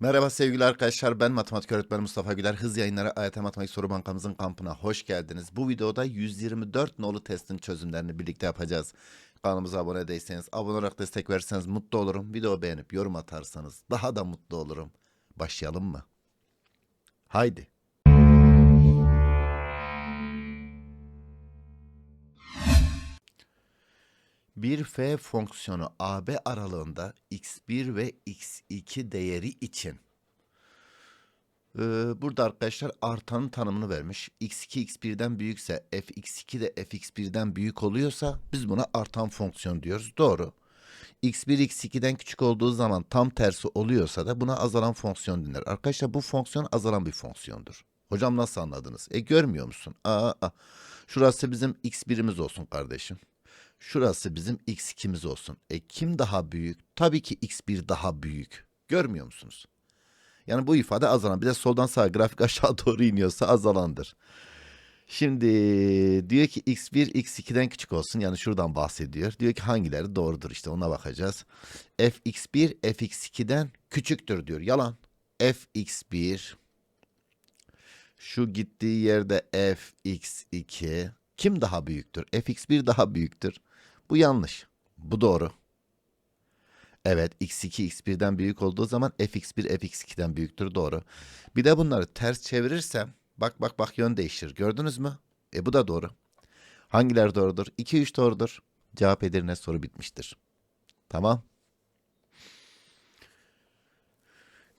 Merhaba sevgili arkadaşlar ben matematik öğretmeni Mustafa Güler. Hız yayınları AYT Matematik Soru Bankamızın kampına hoş geldiniz. Bu videoda 124 nolu testin çözümlerini birlikte yapacağız. Kanalımıza abone değilseniz, abone olarak destek verirseniz mutlu olurum. Video beğenip yorum atarsanız daha da mutlu olurum. Başlayalım mı? Haydi. Bir f fonksiyonu AB aralığında x1 ve x2 değeri için ee, burada arkadaşlar artanın tanımını vermiş. x2 x1'den büyükse fx2 de fx1'den büyük oluyorsa biz buna artan fonksiyon diyoruz. Doğru. x1 x2'den küçük olduğu zaman tam tersi oluyorsa da buna azalan fonksiyon denir. Arkadaşlar bu fonksiyon azalan bir fonksiyondur. Hocam nasıl anladınız? E görmüyor musun? Aa, aa. Şurası bizim x1'imiz olsun kardeşim. Şurası bizim x2'miz olsun. E kim daha büyük? Tabii ki x1 daha büyük. Görmüyor musunuz? Yani bu ifade azalan. Bir de soldan sağa grafik aşağı doğru iniyorsa azalandır. Şimdi diyor ki x1 x2'den küçük olsun. Yani şuradan bahsediyor. Diyor ki hangileri doğrudur işte ona bakacağız. fx1 fx2'den küçüktür diyor. Yalan. fx1 şu gittiği yerde fx2 kim daha büyüktür? fx1 daha büyüktür. Bu yanlış. Bu doğru. Evet x2 x1'den büyük olduğu zaman fx1 fx2'den büyüktür doğru. Bir de bunları ters çevirirsem bak bak bak yön değişir. Gördünüz mü? E bu da doğru. Hangiler doğrudur? 2 3 doğrudur. Cevap Edirne soru bitmiştir. Tamam.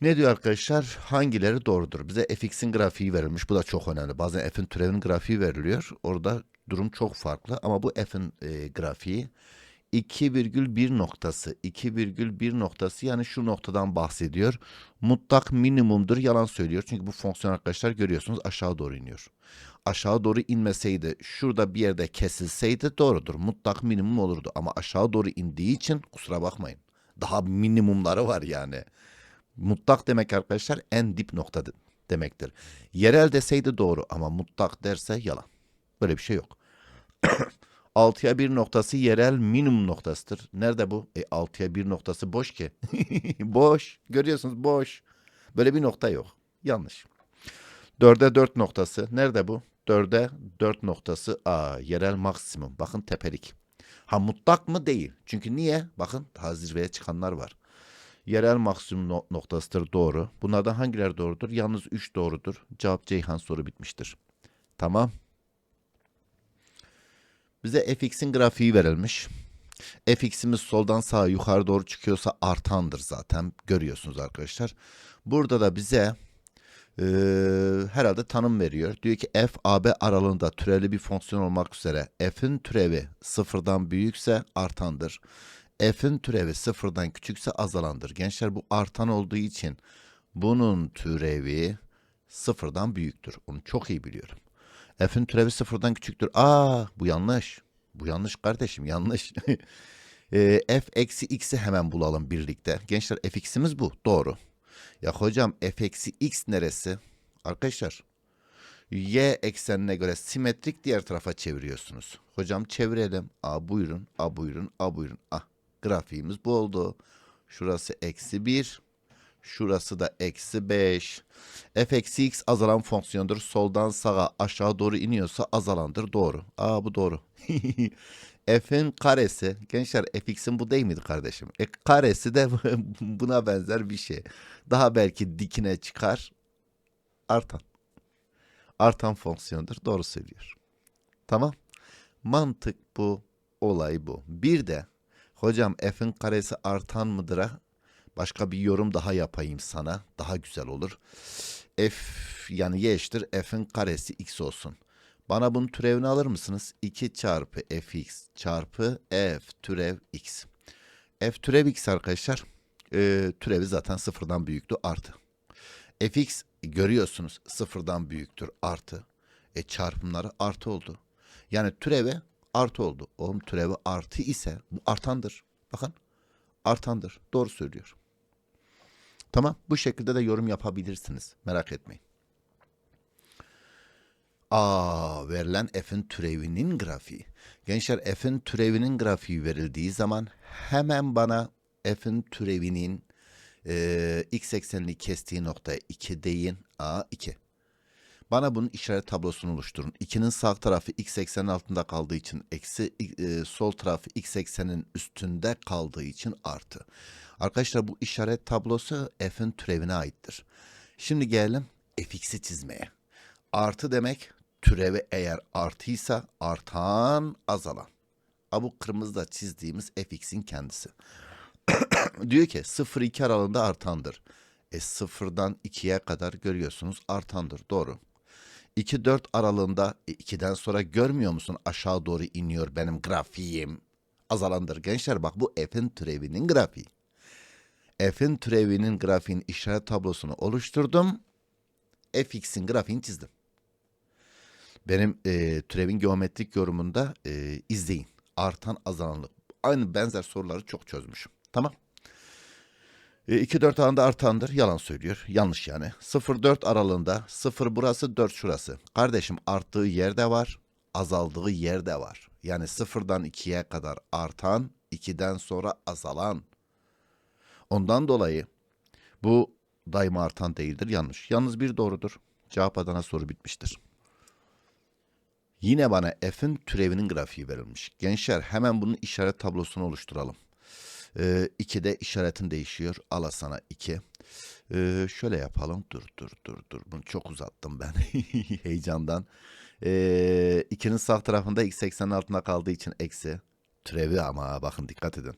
Ne diyor arkadaşlar? Hangileri doğrudur? Bize fx'in grafiği verilmiş. Bu da çok önemli. Bazen f'in türevinin grafiği veriliyor. Orada durum çok farklı ama bu f'in e, grafiği 2,1 noktası 2,1 noktası yani şu noktadan bahsediyor. Mutlak minimumdur yalan söylüyor. Çünkü bu fonksiyon arkadaşlar görüyorsunuz aşağı doğru iniyor. Aşağı doğru inmeseydi şurada bir yerde kesilseydi doğrudur. Mutlak minimum olurdu ama aşağı doğru indiği için kusura bakmayın. Daha minimumları var yani. Mutlak demek arkadaşlar en dip nokta de- demektir. Yerel deseydi doğru ama mutlak derse yalan. Böyle bir şey yok. 6'ya 1 noktası yerel minimum noktasıdır. Nerede bu? E 6'ya 1 noktası boş ki. boş. Görüyorsunuz boş. Böyle bir nokta yok. Yanlış. 4'e 4 noktası. Nerede bu? 4'e 4 noktası. Aa, yerel maksimum. Bakın tepelik. Ha mutlak mı? Değil. Çünkü niye? Bakın daha zirveye çıkanlar var. Yerel maksimum no- noktasıdır doğru. Bunlardan hangileri doğrudur? Yalnız 3 doğrudur. Cevap Ceyhan soru bitmiştir. Tamam. Bize fx'in grafiği verilmiş. fx'imiz soldan sağa yukarı doğru çıkıyorsa artandır zaten. Görüyorsunuz arkadaşlar. Burada da bize eee, herhalde tanım veriyor. Diyor ki f ab aralığında türevli bir fonksiyon olmak üzere f'in türevi sıfırdan büyükse artandır. F'in türevi sıfırdan küçükse azalandır. Gençler bu artan olduğu için bunun türevi sıfırdan büyüktür. Onu çok iyi biliyorum. F'in türevi sıfırdan küçüktür. Aa bu yanlış. Bu yanlış kardeşim yanlış. Ee, f eksi x'i hemen bulalım birlikte. Gençler fx'imiz bu. Doğru. Ya hocam f eksi x neresi? Arkadaşlar y eksenine göre simetrik diğer tarafa çeviriyorsunuz. Hocam çevirelim. A buyurun, a buyurun, a buyurun. Ah grafiğimiz bu oldu. Şurası eksi 1. Şurası da eksi 5. f eksi x azalan fonksiyondur. Soldan sağa aşağı doğru iniyorsa azalandır. Doğru. Aa bu doğru. f'in karesi. Gençler fx'in bu değil miydi kardeşim? E karesi de buna benzer bir şey. Daha belki dikine çıkar. Artan. Artan fonksiyondur. Doğru söylüyor. Tamam. Mantık bu. Olay bu. Bir de hocam f'in karesi artan mıdır'a başka bir yorum daha yapayım sana. Daha güzel olur. F yani y eşittir f'in karesi x olsun. Bana bunun türevini alır mısınız? 2 çarpı fx çarpı f türev x. F türev x arkadaşlar. E, türevi zaten sıfırdan büyüktü artı. fx görüyorsunuz sıfırdan büyüktür artı. E çarpımları artı oldu. Yani türevi artı oldu. Oğlum türevi artı ise bu artandır. Bakın artandır. Doğru söylüyor. Tamam bu şekilde de yorum yapabilirsiniz. Merak etmeyin. Aa verilen f'in türevinin grafiği. Gençler f'in türevinin grafiği verildiği zaman hemen bana f'in türevinin Ee, x eksenini kestiği noktaya 2 deyin. A 2. Bana bunun işaret tablosunu oluşturun. 2'nin sağ tarafı x eksenin altında kaldığı için eksi e, sol tarafı x eksenin üstünde kaldığı için artı. Arkadaşlar bu işaret tablosu f'in türevine aittir. Şimdi gelelim fx'i çizmeye. Artı demek türevi eğer artıysa artan azalan. Ha bu kırmızıda çizdiğimiz fx'in kendisi. Diyor ki 0-2 aralığında artandır. E 0'dan 2'ye kadar görüyorsunuz artandır. Doğru. 2-4 aralığında e, 2'den sonra görmüyor musun aşağı doğru iniyor benim grafiğim. Azalandır. Gençler bak bu f'in türevinin grafiği. F'in türevinin grafiğin işaret tablosunu oluşturdum. fx'in grafiğini çizdim. Benim e, türevin geometrik yorumunda e, izleyin. Artan azalanlık. Aynı benzer soruları çok çözmüşüm. Tamam. E, 2-4 aralığında artandır. Yalan söylüyor. Yanlış yani. 0-4 aralığında 0 burası 4 şurası. Kardeşim arttığı yerde var. Azaldığı yerde var. Yani 0'dan 2'ye kadar artan, 2'den sonra azalan. Ondan dolayı bu daima artan değildir. Yanlış. Yalnız bir doğrudur. Cevap Adana soru bitmiştir. Yine bana f'in türevinin grafiği verilmiş. Gençler hemen bunun işaret tablosunu oluşturalım. Ee, 2'de işaretin değişiyor. Ala sana 2. Ee, şöyle yapalım. Dur dur dur dur. Bunu çok uzattım ben heyecandan. Ee, 2'nin sağ tarafında x eksenin altında kaldığı için eksi. Türevi ama bakın dikkat edin.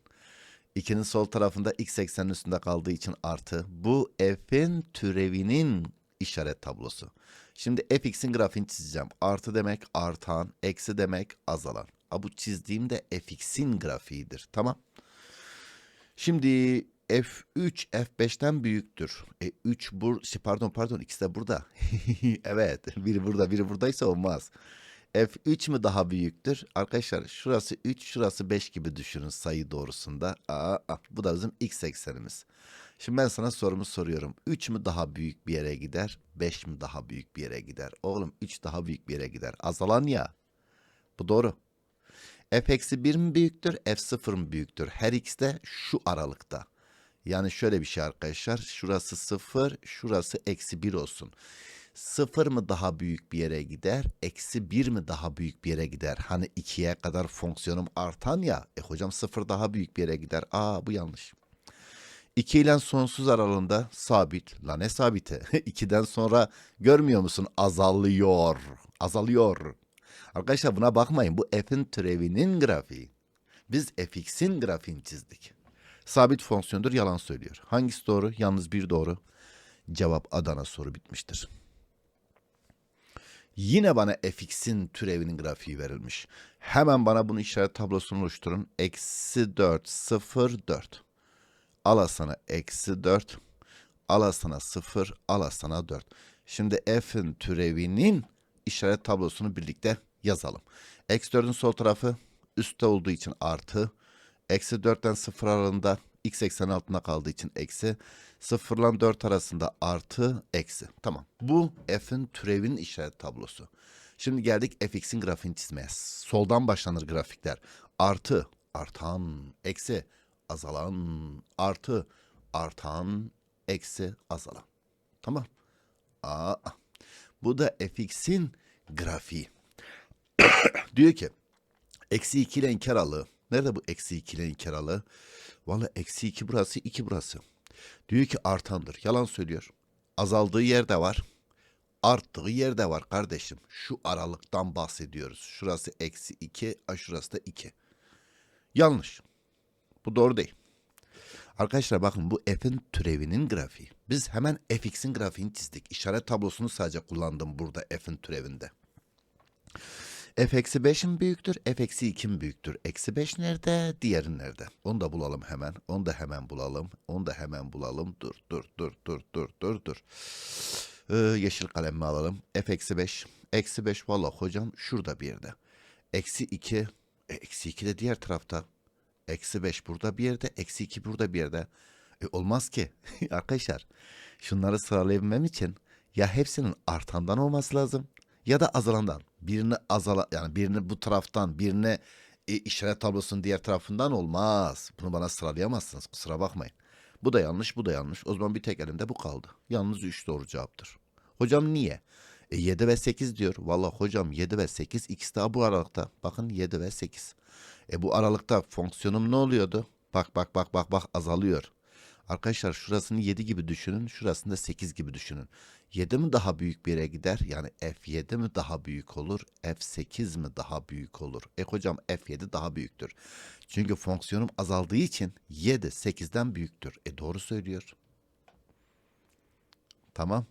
2'nin sol tarafında x eksenin üstünde kaldığı için artı. Bu f'in türevinin işaret tablosu. Şimdi fx'in grafiğini çizeceğim. Artı demek artan, eksi demek azalan. Ha, bu çizdiğim de fx'in grafiğidir. Tamam. Şimdi F3 F5'ten büyüktür. E 3 bur şey, pardon pardon ikisi de burada. evet biri burada biri buradaysa olmaz. F3 mü daha büyüktür? Arkadaşlar şurası 3 şurası 5 gibi düşünün sayı doğrusunda. Aa, aa, bu da bizim x eksenimiz. Şimdi ben sana sorumu soruyorum. 3 mü daha büyük bir yere gider? 5 mi daha büyük bir yere gider? Oğlum 3 daha büyük bir yere gider. Azalan ya. Bu doğru. F eksi 1 mi büyüktür? f 0 mı büyüktür? Her x de şu aralıkta. Yani şöyle bir şey arkadaşlar. Şurası 0, şurası eksi 1 olsun. 0 mı daha büyük bir yere gider? Eksi 1 mi daha büyük bir yere gider? Hani 2'ye kadar fonksiyonum artan ya. E hocam 0 daha büyük bir yere gider. Aa bu yanlış. 2 ile sonsuz aralığında sabit. La ne sabiti? 2'den sonra görmüyor musun? Azalıyor. Azalıyor. Arkadaşlar buna bakmayın. Bu f'in türevinin grafiği. Biz fx'in grafiğini çizdik. Sabit fonksiyondur yalan söylüyor. Hangisi doğru? Yalnız bir doğru. Cevap Adana soru bitmiştir. Yine bana fx'in türevinin grafiği verilmiş. Hemen bana bunu işaret tablosunu oluşturun. Eksi 4, 0, 4. Ala sana eksi 4. Ala sana 0. Ala sana 4. Şimdi f'in türevinin işaret tablosunu birlikte yazalım. Eksi 4'ün sol tarafı üstte olduğu için artı. Eksi 4'ten 0 aralığında x ekseni altında kaldığı için eksi. 0 ile 4 arasında artı eksi. Tamam. Bu f'in türevinin işaret tablosu. Şimdi geldik fx'in grafiğini çizmeye. Soldan başlanır grafikler. Artı, artan, eksi, azalan, artı, artan, eksi, azalan. Tamam. Aa, bu da fx'in grafiği. Diyor ki eksi 2 ile inkar aralığı. Nerede bu eksi 2 ile inkar aralığı? Valla eksi 2 burası 2 burası. Diyor ki artandır. Yalan söylüyor. Azaldığı yerde var. Arttığı yerde var kardeşim. Şu aralıktan bahsediyoruz. Şurası eksi 2, a şurası da 2. Yanlış. Bu doğru değil. Arkadaşlar bakın bu f'in türevinin grafiği. Biz hemen fx'in grafiğini çizdik. İşaret tablosunu sadece kullandım burada f'in türevinde. F eksi 5 mi büyüktür? f eksi 2 mi büyüktür? Eksi 5 nerede? Diğeri nerede? Onu da bulalım hemen. Onu da hemen bulalım. Onu da hemen bulalım. Dur dur dur dur dur dur dur. Ee, yeşil kalemimi alalım. f eksi 5. Eksi 5 valla hocam şurada bir yerde. Eksi 2. E, eksi 2 de diğer tarafta. Eksi 5 burada bir yerde. Eksi 2 burada bir yerde. E, olmaz ki. Arkadaşlar şunları sıralayabilmem için ya hepsinin artandan olması lazım ya da azalandan. Birini azala yani birini bu taraftan birini e, işaret tablosunun diğer tarafından olmaz. Bunu bana sıralayamazsınız kusura bakmayın. Bu da yanlış, bu da yanlış. O zaman bir tek elimde bu kaldı. Yalnız 3 doğru cevaptır. Hocam niye? E 7 ve 8 diyor. Vallahi hocam 7 ve 8 ikisi daha bu aralıkta. Bakın 7 ve 8. E bu aralıkta fonksiyonum ne oluyordu? Bak bak bak bak bak azalıyor. Arkadaşlar şurasını 7 gibi düşünün, şurasını da 8 gibi düşünün. 7 mi daha büyük bir yere gider? Yani F7 mi daha büyük olur? F8 mi daha büyük olur? E hocam F7 daha büyüktür. Çünkü fonksiyonum azaldığı için 7 8'den büyüktür. E doğru söylüyor. Tamam.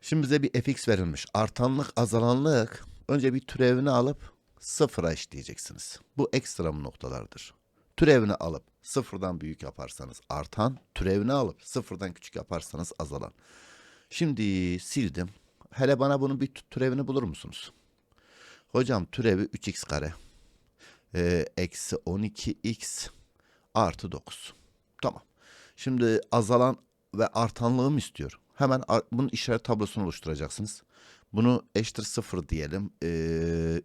Şimdi bize bir fx verilmiş. Artanlık, azalanlık. Önce bir türevini alıp sıfıra eşleyeceksiniz. Bu ekstrem noktalardır. Türevini alıp sıfırdan büyük yaparsanız artan, türevini alıp sıfırdan küçük yaparsanız azalan. Şimdi sildim. Hele bana bunun bir türevini bulur musunuz? Hocam türevi 3x kare. Ee, eksi 12x artı 9. Tamam. Şimdi azalan ve artanlığım istiyor. Hemen bunun işaret tablosunu oluşturacaksınız. Bunu eşittir 0 diyelim. Ee,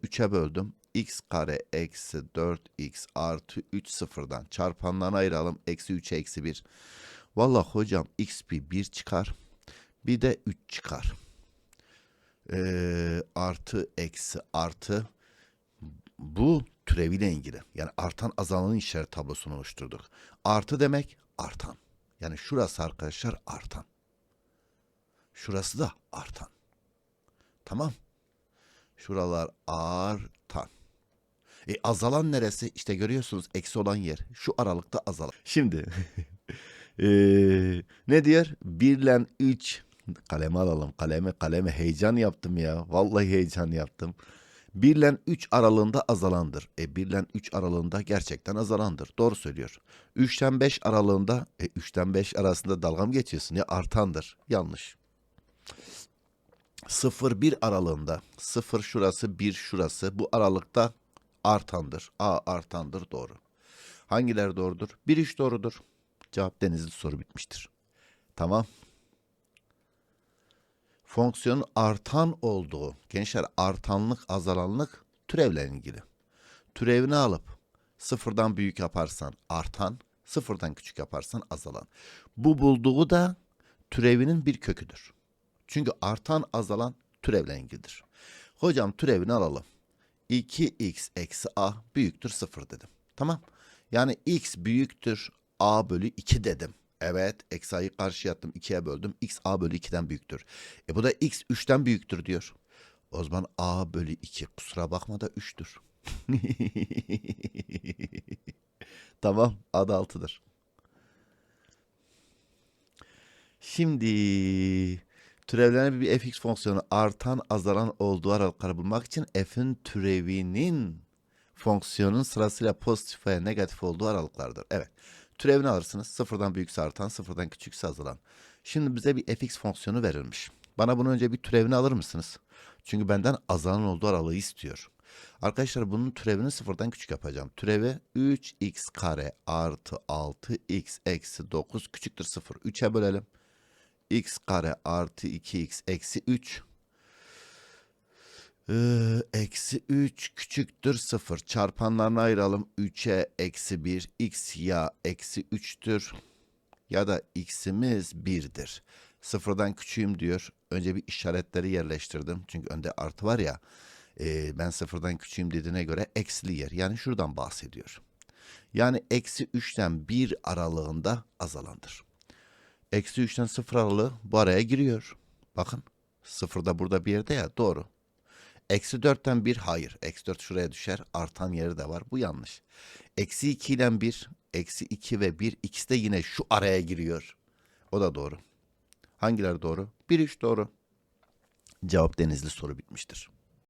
3'e böldüm. X kare eksi 4x artı 3 sıfırdan çarpanlarını ayıralım. Eksi 3'e eksi 1. Vallahi hocam x bir 1 çıkar. Bir de 3 çıkar. Ee, artı eksi artı bu türeviyle ilgili. Yani artan azalanın işaret tablosunu oluşturduk. Artı demek artan. Yani şurası arkadaşlar artan. Şurası da artan. Tamam. Şuralar artan. E azalan neresi? İşte görüyorsunuz eksi olan yer. Şu aralıkta azalan. Şimdi eee, ne diyor? 1 ile 3 kaleme alalım. Kaleme kaleme heyecan yaptım ya. Vallahi heyecan yaptım. 1 ile 3 aralığında azalandır. E 1 ile 3 aralığında gerçekten azalandır. Doğru söylüyor. 3'ten 5 aralığında e 3'ten 5 arasında dalgam geçiyorsun ya artandır. Yanlış. 0-1 aralığında 0 şurası 1 şurası bu aralıkta artandır. A artandır doğru. Hangileri doğrudur? 1 3 doğrudur. Cevap denizli soru bitmiştir. Tamam. Fonksiyonun artan olduğu, gençler artanlık azalanlık türevle ilgili. Türevini alıp sıfırdan büyük yaparsan artan, sıfırdan küçük yaparsan azalan. Bu bulduğu da türevinin bir köküdür. Çünkü artan azalan türevle ilgilidir. Hocam türevini alalım. 2x eksi a büyüktür 0 dedim. Tamam. Yani x büyüktür a bölü 2 dedim. Evet eksi a'yı karşıya attım 2'ye böldüm. x a bölü 2'den büyüktür. E bu da x 3'ten büyüktür diyor. O zaman a bölü 2 kusura bakma da 3'tür. tamam a da 6'dır. Şimdi türevlenen bir fx fonksiyonu artan azalan olduğu aralıkları bulmak için f'in türevinin fonksiyonun sırasıyla pozitif veya negatif olduğu aralıklardır. Evet. Türevini alırsınız. Sıfırdan büyükse artan, sıfırdan küçükse azalan. Şimdi bize bir fx fonksiyonu verilmiş. Bana bunu önce bir türevini alır mısınız? Çünkü benden azalan olduğu aralığı istiyor. Arkadaşlar bunun türevini sıfırdan küçük yapacağım. Türevi 3x kare artı 6x eksi 9 küçüktür 0. 3'e bölelim x kare artı 2x eksi 3 ee, eksi 3 küçüktür 0 çarpanlarını ayıralım 3'e eksi 1 x ya eksi 3'tür ya da x'imiz 1'dir. Sıfırdan küçüğüm diyor. Önce bir işaretleri yerleştirdim. Çünkü önde artı var ya. e, ben sıfırdan küçüğüm dediğine göre eksili yer. Yani şuradan bahsediyor. Yani eksi 3'ten 1 aralığında azalandır. Eksi 3'ten 0 aralığı bu araya giriyor. Bakın. 0 da burada bir yerde ya doğru. Eksi 4'ten 1 hayır. Eksi 4 şuraya düşer. Artan yeri de var. Bu yanlış. Eksi 2 ile 1. Eksi 2 ve 1 ikisi de yine şu araya giriyor. O da doğru. Hangileri doğru? 1 3 doğru. Cevap denizli soru bitmiştir.